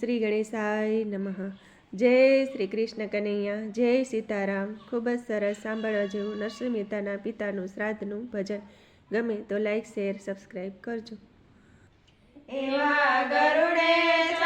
શ્રી ગણેશાય નમઃ. જય શ્રી કૃષ્ણ કનૈયા, જય સીતારામ. ખૂબ જ સરસ સાંભળવા જેવું નરસિંહ મહેતાના પિતાનું શ્રાદ્ધનું ભજન. ગમે તો લાઈક શેર સબસ્ક્રાઈબ કરજો. એવા ગરુડે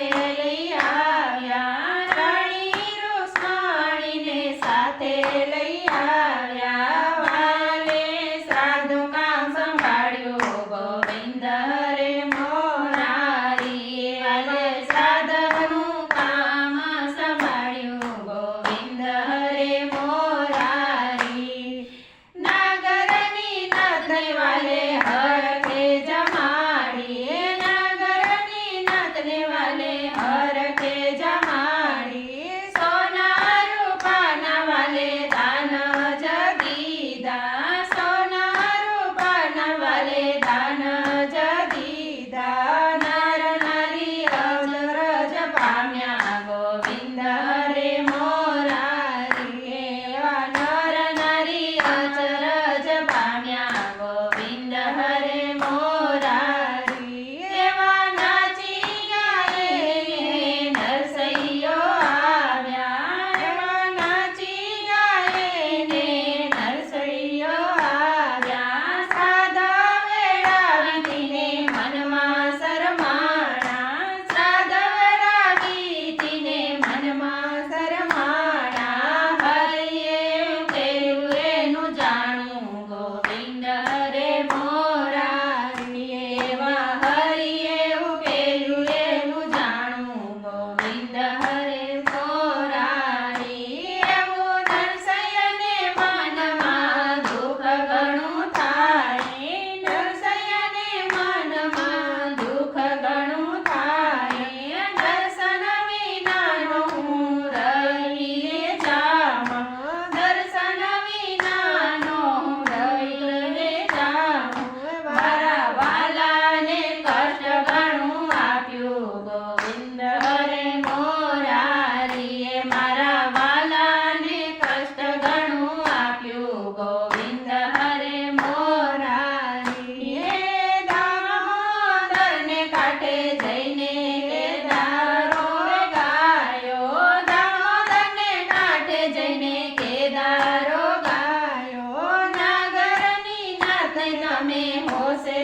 Yeah.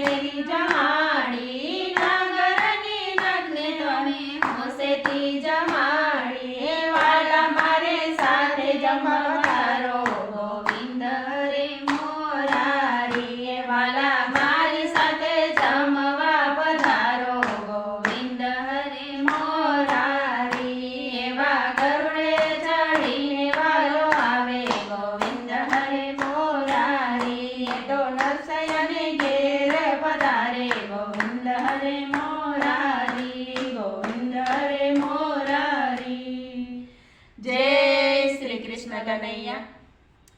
给你 કનૈયા.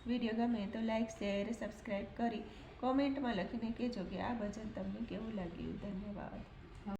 વીડિયો ગમે તો લાઈક, શેર સબસ્ક્રાઈબ કરી કોમેન્ટમાં લખીને કહેજો કે આ ભજન તમને કેવું લાગ્યું? ધન્યવાદ.